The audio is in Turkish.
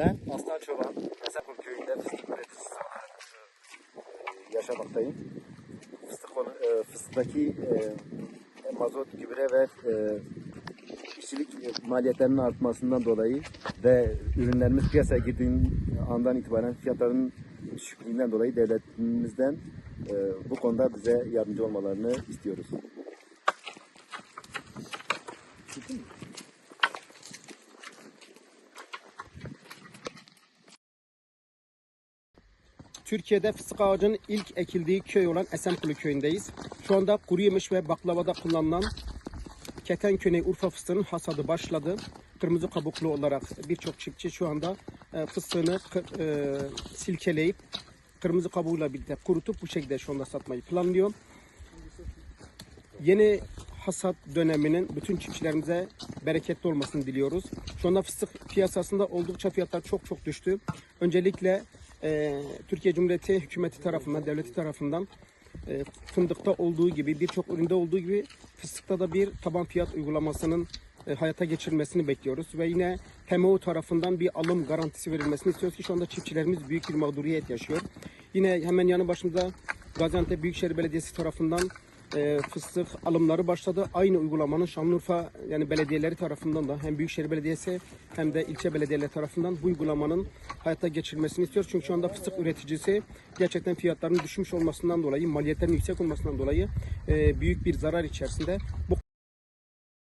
Ben Aslan Çoban, Esenkur köyünde fıstık üreticisi olarak e, yaşamaktayım. Fıstık, e, fıstıktaki e, mazot, gübre ve e, işçilik maliyetlerinin artmasından dolayı ve ürünlerimiz piyasaya girdiği andan itibaren fiyatların düşüklüğünden dolayı devletimizden e, bu konuda bize yardımcı olmalarını istiyoruz. Türkiye'de fıstık ağacının ilk ekildiği köy olan Esenkulu köyündeyiz. Şu anda kuru yemiş ve baklavada kullanılan Ketenköy Urfa fıstığının hasadı başladı. Kırmızı kabuklu olarak birçok çiftçi şu anda e, fıstığını e, silkeleyip kırmızı kabuğuyla birlikte kurutup bu şekilde şu anda satmayı planlıyor. Yeni hasat döneminin bütün çiftçilerimize bereketli olmasını diliyoruz. Şu anda fıstık piyasasında oldukça fiyatlar çok çok düştü. Öncelikle e, Türkiye Cumhuriyeti hükümeti tarafından, devleti tarafından e, fındıkta olduğu gibi birçok üründe olduğu gibi fıstıkta da bir taban fiyat uygulamasının e, hayata geçirilmesini bekliyoruz ve yine TMO tarafından bir alım garantisi verilmesini istiyoruz ki şu anda çiftçilerimiz büyük bir mağduriyet yaşıyor. Yine hemen yanı başımızda Gaziantep Büyükşehir Belediyesi tarafından e, fıstık alımları başladı. Aynı uygulamanın Şanlıurfa yani belediyeleri tarafından da hem Büyükşehir Belediyesi hem de ilçe belediyeleri tarafından bu uygulamanın hayata geçirilmesini istiyoruz. Çünkü şu anda fıstık üreticisi gerçekten fiyatların düşmüş olmasından dolayı, maliyetlerin yüksek olmasından dolayı e, büyük bir zarar içerisinde. Bu